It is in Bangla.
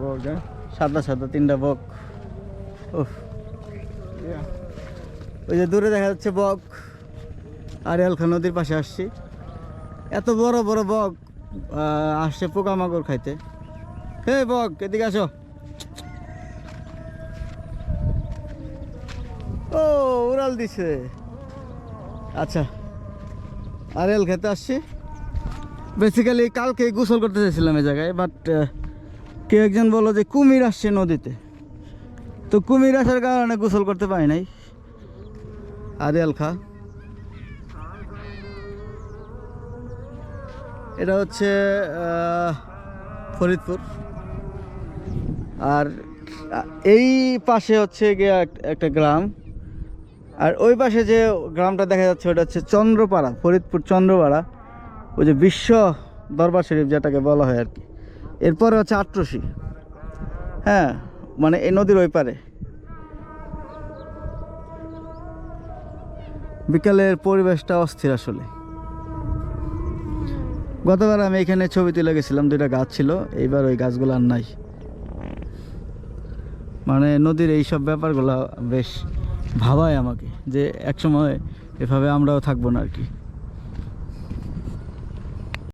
বক হ্যাঁ? সাদা সাদা, তিনটা বক। Yeah. ওই যে দূরে দেখা যাচ্ছে বক। আরিয়াল খান নদীর পাশে আসছি। এত বড় বড় বক আসছে পোকামাকড় খাইতে। হে বক, এদিকে আসো। ও, উড়াল দিছে। আচ্ছা আরিয়াল খেতে আসছি। বেসিক্যালি কালকে গোসল করতে চাইছিলাম এই জায়গায় বাট কেউ একজন বলল যে কুমির আসছে নদীতে। তো কুমির আসার কারণে গোসল করতে পারি নাই। আরিয়াল খা এটা হচ্ছে ফরিদপুর। আর এই পাশে হচ্ছে গিয়ে একটা গ্রাম। আর ওই পাশে যে গ্রামটা দেখা যাচ্ছে, ওটা হচ্ছে চন্দ্রপাড়া, ফরিদপুর চন্দ্রপাড়া। ওই যে বিশ্ব দরবার শরীফ যেটাকে বলা হয় আর কি। এরপরে হচ্ছে আট্রসি হ্যাঁ মানে এই নদীর ওই পারে। বিকালের পরিবেশটা অস্থির আসলে। গতবার আমি এখানে ছবি তুলে গেছিলাম, দুইটা গাছ ছিল, এইবার ওই গাছগুলো আর নাই। মানে নদীর এই সব ব্যাপারগুলো বেশ ভাবায় আমাকে যে একসময় এভাবে আমরাও থাকব না আর কি।